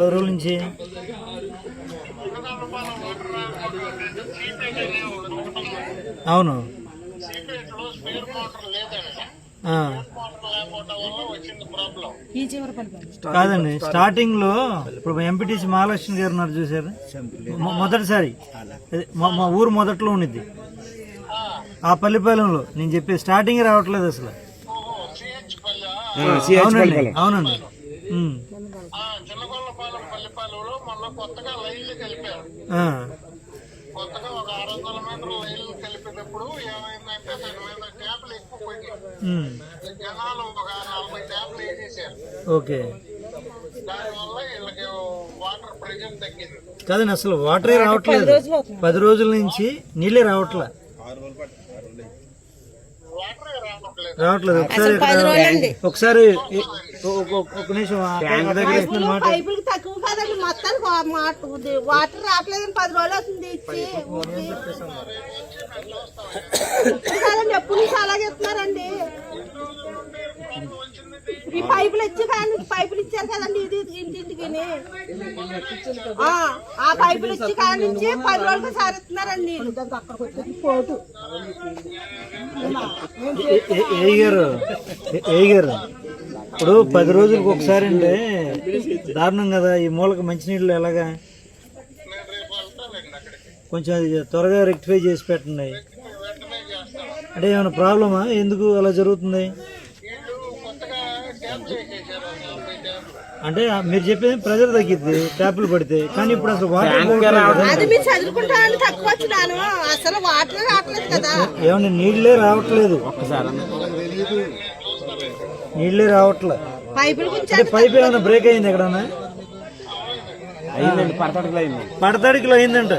పది రోజుల నుంచి అవును ఆ. కాదండి స్టార్టింగ్లో ఇప్పుడు ఎంపీటీసీ మహాలక్ష్మి గారు ఉన్నారు చూసారు మొదటిసారి. మా ఊరు మొదట్లో ఉండిద్ది ఆ పల్లిపాలెంలో నేను చెప్పే స్టార్టింగ్ రావట్లేదు అసలు. అవునండి అవునండి. మొన్న కొత్తగా లైన్లు కలిపారు. ఆ. కొత్తగా ఒక ఆరు వందల మీటర్ల లైన్లు కలిపేటప్పుడు ఏమైందంటే దాని మీద ట్యాప్లు ఎక్కువ పోయి. జనాలు ఒక నలభై ట్యాప్లు వేసేసారు. ఓకే. దానివల్ల వీళ్ళకి వాటర్ ప్రెజర్ తగ్గింది. కాదండి అసలు వాటరే రావట్లేదు. పది రోజుల నుంచి నీళ్ళే రావట్లే. వాటర్ రావట్లేదు. రావట్లేదు. ఒకసారి ఒకసారి ఒక- నిమిషం. ట్యాంక్ దగ్గర కాదండి మొత్తానికి వాటర్ రావట్లేదని పది రోజులు అవుతుంది ఇచ్చి కాదండి ఎప్పుడు నుంచి అలాగే ఇస్తున్నారండి ఈ పైపులు ఇచ్చి కానీ పైపులు ఇచ్చారు కదండి ఇది ఇంటింటికి. ఆ పైపులు ఇచ్చి కాడి నుంచి పది రోజులకి సారి ఇస్తున్నారండి పోటు ఏ- ఏ- ఏ గారు? ఏ- ఏ గారు? ఇప్పుడు పది రోజులకు ఒకసారి అంటే దారుణం కదా ఈ మూలక మంచినీళ్ళు ఎలాగా? కొంచెం అది త్వరగా రెక్టిఫై చేసి పెట్టండి. అంటే ఏమైనా ప్రాబ్లమా? ఎందుకు అలా జరుగుతుంది? అంటే మీరు చెప్పేది ప్రెజర్ తగ్గిద్ది ట్యాపులు పడితే. కానీ ఇప్పుడు అసలు వాటర్ ఏమన్నా నీళ్ళే రావట్లేదు. నీళ్ళే రావట్లే. పైప్ ఏమైనా బ్రేక్ అయింది ఎక్కడన్నా? అయిందండి పడతడకలు అయింది. పడతాడికిలో అయిందంట.